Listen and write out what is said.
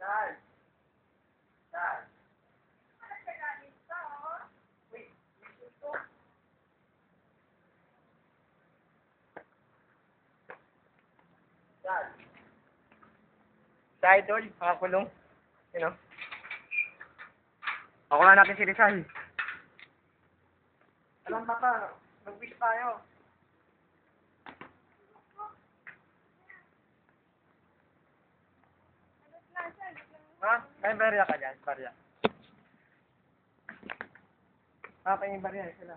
Dad. Dad. Dad. Sa idol, nakakulong. You know? Ako na natin si Rizal. Alam ba ka? Mag-wish tayo. Ha? May barya ka dyan, barya. Ah, pahingin ba rin sila?